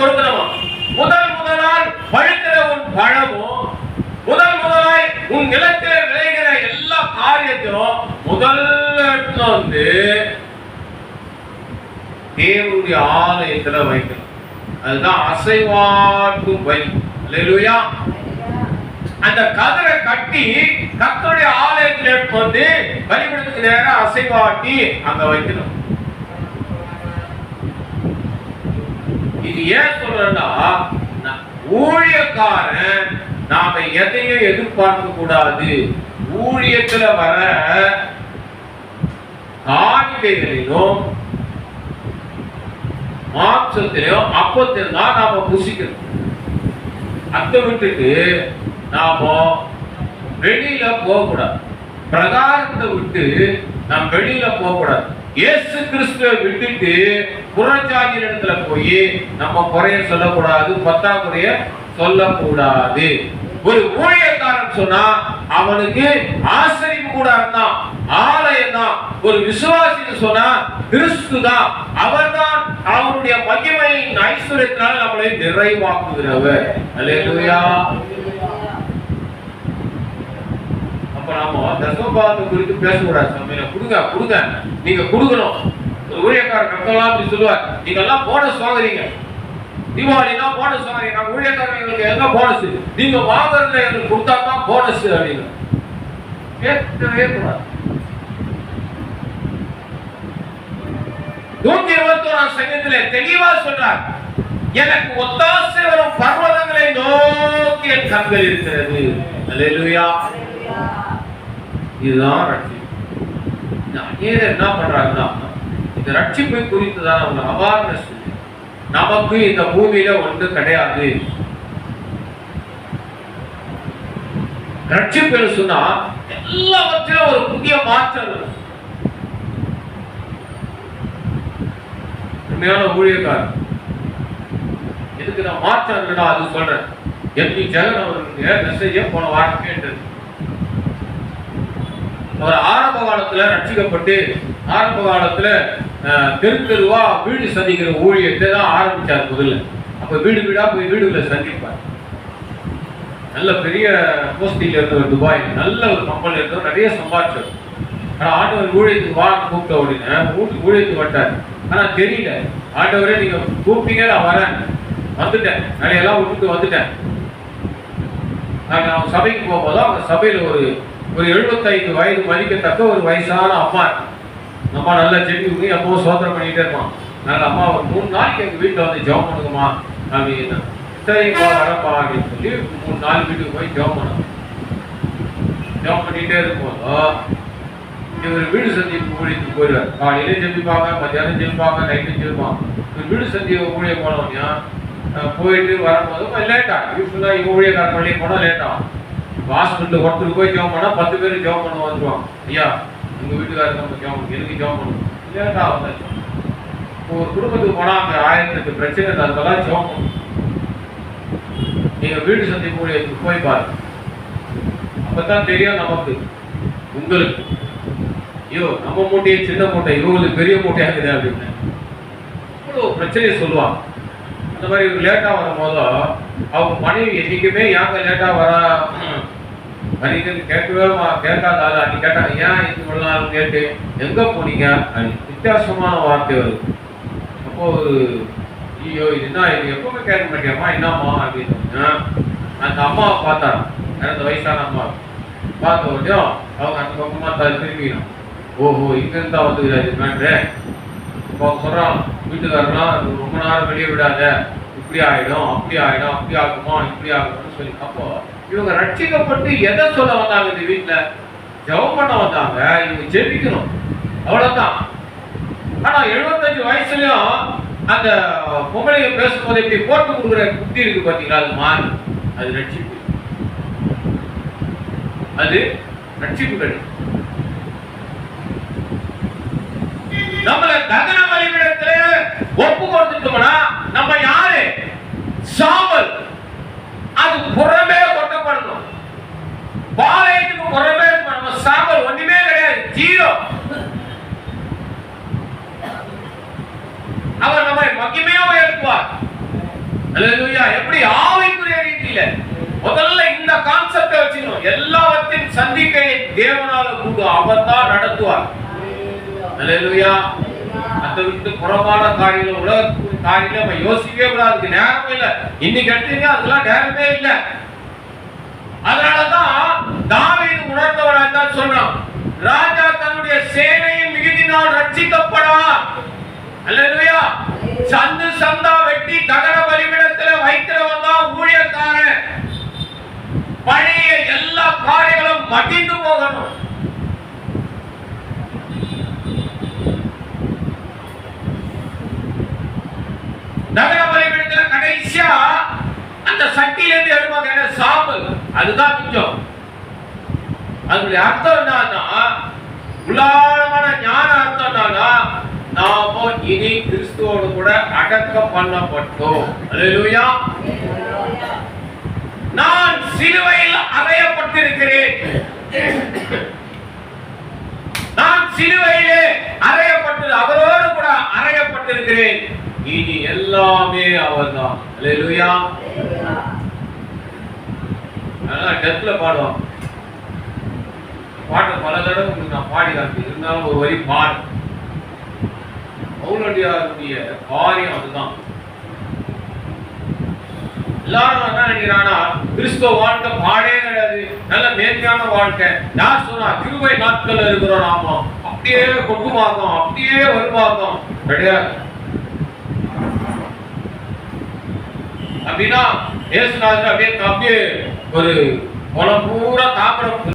கொடுக்கணுமா? முதல் முதலால் பழுக்கிற உன் பழமும் முதல் முதலாய் உன் நிலத்தில் விளைகிற எல்லா காரியத்தையும் முதல்ல எடுத்து வந்து தேவனுடைய ஆலயத்துல வைக்கணும். அதுதான் அசைவாட்டும் பலி அல்லேலூயா. அந்த கதிரை கட்டி கர்த்தருடைய ஆலயத்தில் எடுத்து வந்து பலிபீடத்துக்கு நேரம் அசைவாட்டி அங்க வைக்கணும். இது ஏன் சொல்றேன்னா ஊழியக்காரன் நாம எதையும் எதிர்பார்க்க கூடாது. ஊழியத்துல வர காணிக்கைகளிலும் மாம்சத்திலையும் அப்பத்திலும் தான் நாம புசிக்கணும். அந்த விட்டுட்டு நாம வெளியில போகக்கூடாது. பிரகாரத்தை விட்டு நாம் வெளியில போகக்கூடாது. இயேசு கிறிஸ்துவை விட்டுட்டு புறஜாதியர் இடத்துல போய் நம்ம குறைய சொல்லக்கூடாது பத்தாக்குறைய சொல்லக்கூடாது. ஒரு ஊழியக்காரன் சொன்னா அவனுக்கு ஆசிரியம் கூட தான் ஆலயம் தான். ஒரு விசுவாசின்னு சொன்னா கிறிஸ்து தான். அவர்தான் அவருடைய மகிமையின் ஐஸ்வர்யத்தினால் நம்மளை நிறைவாக்குகிறவர். அல்லேலூயா அப்ப நாம தசமபாதத்தை குறித்து பேசக்கூடாது சமையல கொடுங்க கொடுங்க. நீங்க கொடுக்கணும். ஒரு ஊழியக்காரர் கத்தலாம் அப்படி சொல்லுவார். நீங்க எல்லாம் போனஸ் வாங்குறீங்க தீபாவளினா போனஸ் வாங்குறீங்க நாங்க ஊழியக்காரங்க எங்களுக்கு எங்க போனஸ் நீங்க வாங்குறதுல எங்களுக்கு கொடுத்தா தான் போனஸ் அப்படின்னு. கேட்கவே கூடாது. நூத்தி இருபத்தி ஓராம் சங்கத்திலே தெளிவா சொல்றார் எனக்கு ஒத்தாசை வரும் பர்வதங்களை நோக்கி என் கண்கள் இருக்கிறது. அல்லேலூயா இதுதான் ரட்சிப்பு இந்த அநேகர் என்ன பண்றாங்கன்னா இந்த ரட்சிப்பை குறித்துதான் அவங்க அவேர்னஸ் நமக்கு இந்த பூமியில ஒன்று கிடையாது. ரட்சிப்பு சொன்னா எல்லாவற்றிலும் ஒரு புதிய மாற்றம் உண்மையான ஊழியக்காரர் இதுக்கு நான் மாற்றம் அது சொல்றேன். எப்படி ஜெகன் அவர்களுடைய மெசேஜை போன வாரம் கேட்டது அவர் ஆரம்ப காலத்துல ரட்சிக்கப்பட்டு ஆரம்ப காலத்துல அஹ், தெரு தெருவா வீடு சந்திக்கிற ஊழியத்தை தான் ஆரம்பிச்சார் முதல்ல. அப்ப வீடு வீடா போய் வீடுகளை சந்திப்பார். நல்ல பெரிய போஸ்டிங்ல இருந்தவர் துபாய் நல்ல ஒரு கம்பெனில இருந்தவர் நிறைய சம்பாதிச்சார். ஆனா ஆண்டவர் ஊழியத்துக்கு வா கூப்பிட்ட அப்படின்னு வீட்டுக்கு ஊழியத்துக்கு வந்தார் ஆனா தெரியல. ஆண்டவரே நீங்க கூப்பிட்டீங்க நான் வரேன். வந்துட்டேன். வேலையெல்லாம் விட்டுட்டு வந்துட்டேன். நான் சபைக்கு போகும்போது அவங்க சபையில ஒரு ஒரு எழுபத்தைந்து வயது மதிக்கத்தக்க ஒரு வயசான அம்மா அம்மா நல்லா செடி ஊற்றி அம்மாவும் சோதனை பண்ணிட்டே இருப்பான். நாங்க அம்மா ஒரு மூணு நாளைக்கு எங்க வீட்டில் வந்து ஜெபம் பண்ணுங்கம்மா அப்படின்னா சரி வரப்பா அப்படின்னு சொல்லி மூணு நாலு வீட்டுக்கு போய் ஜெபம் பண்ணோம் ஜெபம் பண்ணிட்டே இருக்கும்போது இவர் வீடு சந்திப்பு ஊழியத்துக்கு போயிடுவார். காலையில ஜெபிப்பாங்க மத்தியானம் ஜெபிப்பாங்க நைட்டு ஜெபிப்பாங்க இவர் வீடு சந்தி ஊழிய போனவனையா போயிட்டு வரும்போது லேட் ஆகும். யூஸ்வலாக இவங்க ஊழியக்காரன் பள்ளியை போனால் லேட் ஆகும். ஹாஸ்பிட்டல் ஒருத்தருக்கு போய் ஜெபம் பண்ணால் பத்து பேர் ஜெபம் பண்ண வந்துடுவான் ஐயா உங்க வீட்டுக்காரர் நம்ம ஜெபம் எதுக்கு ஜெபம் பண்ணணும்? லேட் ஆகும் இப்போ ஒரு குடும்பத்துக்கு போனால் அங்கே ஆயிரத்துக்கு பிரச்சனை இருக்கு. ஜெபம் பண்ணணும் நீங்கள் வீடு சந்திப்பு ஊழியத்துக்கு போய் பாருங்க அப்பதான் தெரியும் நமக்கு உங்களுக்கு. ஐயோ நம்ம மூட்டையை சின்ன மூட்டை இவங்களுக்கு பெரிய மூட்டையாகுது அப்படின்னு. இவ்வளோ பிரச்சனையை சொல்லுவாங்க. அந்த மாதிரி லேட்டாக வரும்போதோ அவங்க மனைவி என்றைக்குமே ஏங்க லேட்டாக வரா? அன்னைக்கு கேட்கவே கேட்காத ஆள்? அன்னைக்கு கேட்டாங்க ஏன் இது இவ்வளோ நாள் கேட்டு? எங்கே போனீங்க? அப்படின்னு வித்தியாசமான வார்த்தை வருது. அப்போது ஐயோ இதுதான் இது எப்பவுமே கேட்க மாட்டேம்மா என்னம்மா? அப்படின்னு. அந்த அம்மாவை பார்த்தாராம். அந்த வயசான அம்மா. பார்த்த உடனே அவங்க அந்த பக்கமாக தான் திரும்பிக்கணும் ஓஹோ இங்கேருந்து தான் வந்து இது மேட்ரு. இப்போ அவங்க சொல்கிறான் வீட்டுக்காரனா ரொம்ப நேரம் வெளியே விடாத. இப்படி ஆயிடும் அப்படி ஆயிடும் அப்படி ஆகுமா இப்படி ஆகும்னு சொல்லி அப்போ இவங்க ரட்சிக்கப்பட்டு எதை சொல்ல வந்தாங்க இந்த வீட்டுல ஜெபம் பண்ண வந்தாங்க இவங்க ஜெபிக்கணும். அவ்வளவுதான். ஆனா எழுபத்தஞ்சு வயசுலயும் அந்த பொம்பளைங்க பேசும்போது இப்படி போட்டு கொடுக்குற புத்தி இருக்கு பாத்தீங்களா? அது மாறி. அது ரட்சிப்பு. அது ரட்சிப்பு கிடையாது நம்மளை தகன பலிபீடத்துல ஒப்பு கொடுத்துட்டோம்னா நம்ம யாரு சாம்பல் அது புறமே கொட்டப்படணும் பாளையத்துக்கு புறமே இருக்கணும். நம்ம சாம்பல் ஒண்ணுமே கிடையாது ஜீரோ அவர் உயர்த்துவார் அல்லேலூயா எப்படி ஆவிக்குரிய ரீதியில முதல்ல இந்த கான்செப்டை வச்சுக்கணும் எல்லாவற்றையும் சந்திக்கையை தேவனால கூட அவர் தான் நடத்துவார் அல்லேலூயா அந்த விட்டு புறமான காரியம் உலக காரியம் நம்ம யோசிக்கவே கூடாது. அதுக்கு நேரமே இல்லை. இன்னைக்கு எடுத்தீங்க அதெல்லாம் நேரமே இல்லை. அதனாலதான் தாவீது உணர்ந்தவனா தான் சொன்னான். ராஜா தன்னுடைய சேனையின் மிகுதினால் ரட்சிக்கப்படா. அல்லேலூயா சந்து சந்தா வெட்டி தகர பலிபிடத்துல வைக்கிறவன் தான் ஊழியக்காரன். பழைய எல்லா காரியங்களும் மடிந்து போகணும். நகர பலிபீடத்துல கடைசியா அந்த சட்டியில இருந்து எடுப்பாங்க என்ன சாம்பல் அதுதான் மிச்சம். அதனுடைய அர்த்தம் என்னன்னா உள்ளாழமான ஞான அர்த்தம் என்னன்னா நாம இனி கிறிஸ்துவோடு கூட அடக்கம் பண்ணப்பட்டோம். அல்லேலூயா. நான் சிலுவையில் அறையப்பட்டிருக்கிறேன். நான் சிலுவையிலே அறையப்பட்டு அவரோடு கூட அறையப்பட்டிருக்கிறேன். இனி எல்லாமே அவர்தான். அல்லேலூயா. அதெல்லாம் டெத்ல பாடுவோம் பாட்டு பல தடவை நான் பாடி காட்டி இருந்தாலும் ஒரு வரி பாடு. பவுலடியாருடைய காரியம் அதுதான். எல்லாரும் என்ன நினைக்கிறானா? கிறிஸ்துவ வாழ்க்கை பாடே கிடையாது. நல்ல மேன்மையான வாழ்க்கை. யார் சொன்னா கிருபை நாட்கள் இருக்கிறோம் நாம. அப்படியே கொண்டுமாக்கும் அப்படியே வருமாக்கும் கிடையாது. அப்படின்னா ஏசுநாதர் அப்படியே அப்படியே ஒரு குளம் பூரா தாமிரம்